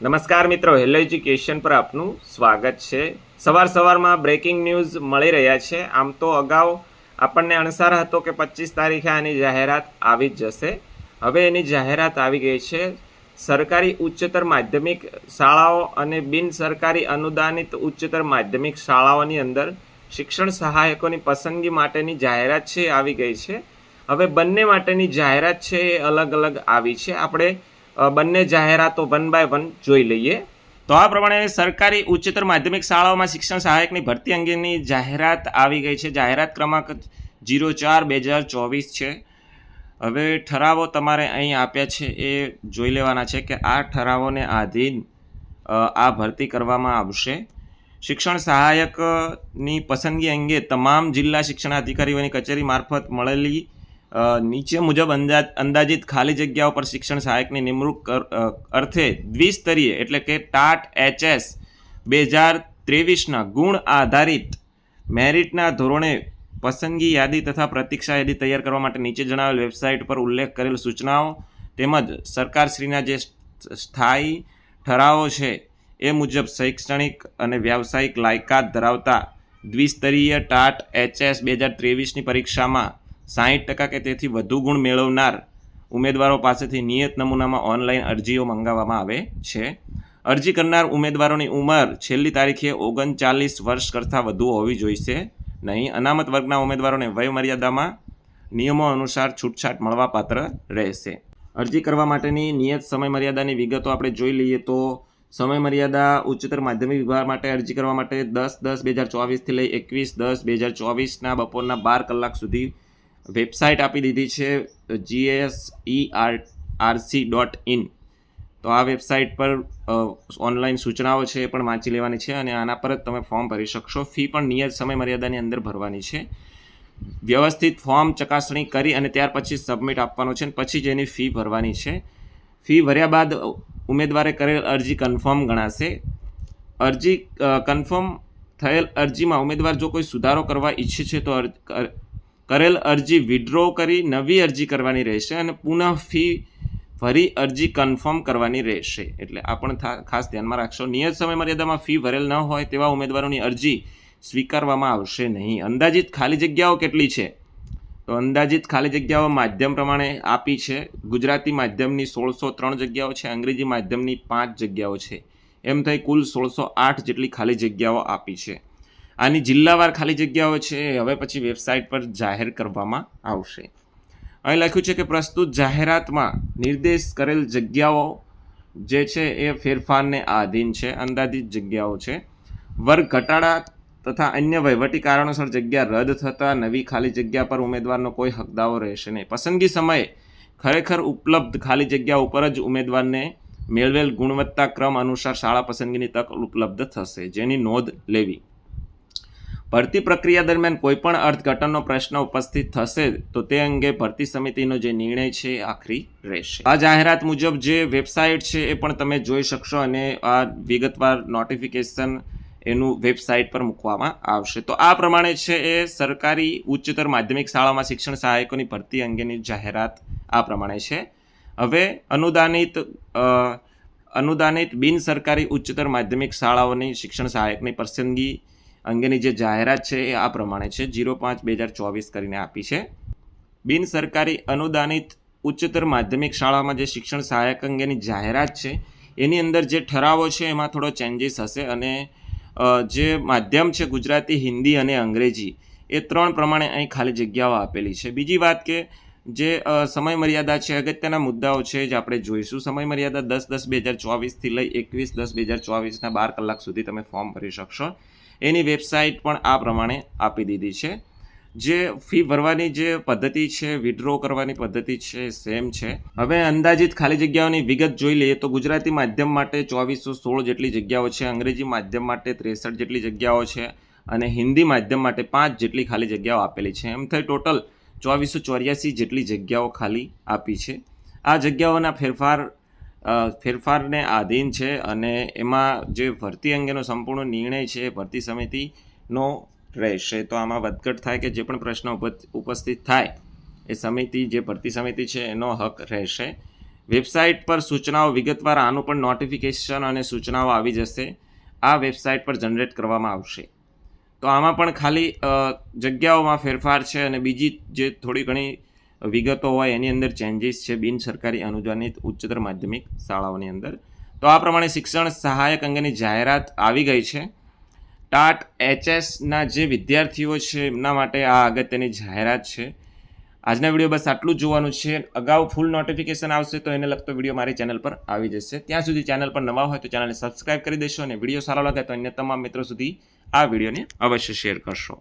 નમસ્કાર મિત્રો, hello education પર આપનું સ્વાગત છે. સવાર સવારમાં બ્રેકિંગ ન્યૂઝ મળી રહ્યા છે. આમ તો અગાઉ આપણને અણસાર હતો કે પચીસ તારીખે આની જાહેરાત આવી જ જશે. હવે એની જાહેરાત આવી ગઈ છે. સરકારી ઉચ્ચતર માધ્યમિક શાળાઓ અને બિન સરકારી અનુદાનિત ઉચ્ચતર માધ્યમિક શાળાઓની અંદર શિક્ષણ સહાયકોની પસંદગી માટેની જાહેરાત છે, આવી ગઈ છે. હવે બંને માટેની જાહેરાત છે એ અલગ અલગ આવી છે. આપણે બંને જાહેરાતો વન બાય વન જોઈ લઈએ. તો આ પ્રમાણે સરકારી ઉચ્ચતર માધ્યમિક શાળાઓમાં શિક્ષણ સહાયકની ભરતી અંગેની જાહેરાત આવી ગઈ છે. જાહેરાત ક્રમાંક જીરો ચાર બે હજાર ચોવીસ છે. હવે ઠરાવો તમારે અહીં આપ્યા છે એ જોઈ લેવાના છે કે આ ઠરાવોને આધીન આ ભરતી કરવામાં આવશે. શિક્ષણ સહાયકની પસંદગી અંગે તમામ જિલ્લા શિક્ષણાધિકારીઓની કચેરી મારફત મળેલી નીચે મુજબ અંદાજ અંદાજિત ખાલી જગ્યાઓ પર શિક્ષણ સહાયકની નિમણૂક અર્થે દ્વિસ્તરીય એટલે કે ટાટ એચએસ બે હજાર ત્રેવીસના ગુણ આધારિત મેરિટના ધોરણે પસંદગી યાદી તથા પ્રતીક્ષા યાદી તૈયાર કરવા માટે નીચે જણાવેલ વેબસાઇટ પર ઉલ્લેખ કરેલ સૂચનાઓ તેમજ સરકારશ્રીના જે સ્થાયી ઠરાવો છે એ મુજબ શૈક્ષણિક અને વ્યાવસાયિક લાયકાત ધરાવતા દ્વિસ્તરીય ટાટ એચએસ બે હજાર ત્રેવીસની પરીક્ષામાં સાહીઠ ટકા કે તેથી વધુ ગુણ મેળવનાર ઉમેદવારો પાસેથી નિયત નમૂનામાં ઓનલાઈન અરજીઓ મંગાવવામાં આવે છે. અરજી કરનાર ઉમેદવારોની ઉંમર છેલ્લી તારીખે ઓગણચાલીસ વર્ષ કરતાં વધુ હોવી જોઈશે. નહીં, અનામત વર્ગના ઉમેદવારોને વયમર્યાદામાં નિયમો અનુસાર છૂટછાટ મળવાપાત્ર રહેશે. અરજી કરવા માટેની નિયત સમયમર્યાદાની વિગતો આપણે જોઈ લઈએ તો સમયમર્યાદા ઉચ્ચતર માધ્યમિક વિભાગ માટે અરજી કરવા માટે દસ દસ બે હજાર ચોવીસથી લઈ એકવીસ દસ બે હજાર ચોવીસના બપોરના બાર કલાક સુધી વેબસાઇટ આપી દીધી છે GS E R RC dot in તો આ વેબસાઇટ પર ઓનલાઈન સૂચનાઓ છે એ પણ વાંચી લેવાની છે અને આના પર જ તમે ફોર્મ ભરી શકશો. ફી પણ નિયત સમય મર્યાદાની અંદર ભરવાની છે. વ્યવસ્થિત ફોર્મ ચકાસણી કરી અને ત્યાર પછી સબમિટ આપવાનો છે અને પછી જ એની ફી ભરવાની છે. ફી ભર્યા બાદ ઉમેદવારે કરેલ અરજી કન્ફર્મ ગણાશે. અરજી કન્ફર્મ થયેલ અરજીમાં ઉમેદવાર જો કોઈ સુધારો કરવા ઈચ્છે છે તો કરેલ અરજી વિડ્રો કરી નવી અરજી કરવાની રહેશે અને પુનઃ ફી ફરી અરજી કન્ફર્મ કરવાની રહેશે. એટલે આ પણ ખાસ ધ્યાનમાં રાખશો. નિયત સમય મર્યાદામાં ફી ભરેલ ન હોય તેવા ઉમેદવારોની અરજી સ્વીકારવામાં આવશે નહીં. અંદાજિત ખાલી જગ્યાઓ કેટલી છે? તો અંદાજિત ખાલી જગ્યાઓ માધ્યમ પ્રમાણે આપી છે. ગુજરાતી માધ્યમની સોળસો ત્રણ જગ્યાઓ છે, અંગ્રેજી માધ્યમની પાંચ જગ્યાઓ છે. એમ થઈ કુલ સોળસો આઠ જેટલી ખાલી જગ્યાઓ આપી છે. આની જિલ્લાવાર ખાલી જગ્યાઓ છે, હવે પછી વેબસાઇટ પર જાહેર કરવામાં આવશે. અહીં લખ્યું છે કે પ્રસ્તુત જાહેરાતમાં નિર્દેશ કરેલ જગ્યાઓ જે છે એ ફેરફારને આધીન છે, અંદાજિત જગ્યાઓ છે. વર્ગ ઘટાડા તથા અન્ય વહીવટી કારણોસર જગ્યા રદ થતાં નવી ખાલી જગ્યા પર ઉમેદવારનો કોઈ હકદાવો રહેશે નહીં. પસંદગી સમયે ખરેખર ઉપલબ્ધ ખાલી જગ્યા ઉપર જ ઉમેદવારને મેળવેલ ગુણવત્તા ક્રમ અનુસાર શાળા પસંદગીની તક ઉપલબ્ધ થશે, જેની નોંધ લેવી. ભરતી પ્રક્રિયા દરમિયાન કોઈપણ અર્થઘટનનો પ્રશ્ન ઉપસ્થિત થશે, તો તે અંગે ભરતી સમિતિનો જે નિર્ણય છે આખરી રહેશે. આ જાહેરાત મુજબ જે વેબસાઇટ છે એ પણ તમે જોઈ શકશો અને આ વિગતવાર નોટિફિકેશન એનું વેબસાઇટ પર મૂકવામાં આવશે. તો આ પ્રમાણે છે એ સરકારી ઉચ્ચતર માધ્યમિક શાળામાં શિક્ષણ સહાયકોની ભરતી અંગેની જાહેરાત આ પ્રમાણે છે. હવે અનુદાનિત અનુદાનિત બિન સરકારી ઉચ્ચતર માધ્યમિક શાળાઓની શિક્ષણ સહાયકની પસંદગી અંગેની જે જાહેરાત છે એ આ પ્રમાણે છે. જીરો પાંચ બે હજાર ચોવીસ કરીને આપી છે. બિન સરકારી અનુદાનિત ઉચ્ચતર માધ્યમિક શાળામાં જે શિક્ષણ સહાયક અંગેની જાહેરાત છે, એની અંદર જે ઠરાવો છે એમાં થોડો ચેન્જીસ હશે અને જે માધ્યમ છે ગુજરાતી, હિન્દી અને અંગ્રેજી, એ ત્રણ પ્રમાણે અહીં ખાલી જગ્યાઓ આપેલી છે. બીજી વાત કે જે સમય મર્યાદા છે, અગત્યના મુદ્દાઓ છે જે આપણે જોઈશું. સમય મર્યાદા દસ દસ બે હજાર ચોવીસથી લઈ એકવીસ દસ બે હજાર ચોવીસના બાર કલાક સુધી તમે ફોર્મ ભરી શકશો. એની વેબસાઇટ પણ આ પ્રમાણે આપી દીધી છે. જે ફી ભરવાની જે પદ્ધતિ છે વિડ્રો કરવાની પદ્ધતિ છે સેમ છે. હવે અંદાજિત ખાલી જગ્યાઓની વિગત જોઈ લઈએ તો ગુજરાતી માધ્યમ માટે ચોવીસો સોળ જેટલી જગ્યાઓ છે, અંગ્રેજી માધ્યમ માટે ત્રેસઠ જેટલી જગ્યાઓ છે અને હિન્દી માધ્યમ માટે પાંચ જેટલી ખાલી જગ્યાઓ આપેલી છે. એમ થઈ ટોટલ ચોવીસો ચોર્યાસી જેટલી જગ્યાઓ ખાલી આપી છે. આ જગ્યાઓના ફેરફાર ફેરફારને આધીન છે અને એમાં જે ભરતી અંગેનો સંપૂર્ણ નિર્ણય છે એ ભરતી સમિતિનો રહેશે. તો આમાં વધઘટ થાય કે જે પણ પ્રશ્ન ઉપસ્થિત થાય, એ સમિતિ, જે ભરતી સમિતિ છે એનો હક રહેશે. વેબસાઇટ પર સૂચનાઓ વિગતવાર આનું પણ નોટિફિકેશન અને સૂચનાઓ આવી જશે. આ વેબસાઇટ પર જનરેટ કરવામાં આવશે. તો આમાં પણ ખાલી જગ્યાઓમાં ફેરફાર છે અને બીજી જે થોડી ઘણી વિગતો હોય, એની અંદર ચેન્જીસ છે બિન સરકારી અનુદાનિત ઉચ્ચતર માધ્યમિક શાળાઓની અંદર. તો આ પ્રમાણે શિક્ષણ સહાયક અંગેની જાહેરાત આવી ગઈ છે. ટાટ એચએસના જે વિદ્યાર્થીઓ છે, એમના માટે આ અગત્યની જાહેરાત છે. આજના વીડિયો બસ આટલું જોવાનું છે. અગાઉ ફૂલ નોટિફિકેશન આવશે તો એને લગતો વીડિયો મારી ચેનલ પર આવી જશે. ત્યાં સુધી ચેનલ પર નવા હોય તો ચેનલને સબસ્ક્રાઇબ કરી દેશો અને વીડિયો સારો લાગે તો અન્ય તમામ મિત્રો સુધી આ વિડીયોને અવશ્ય શેર કરશો.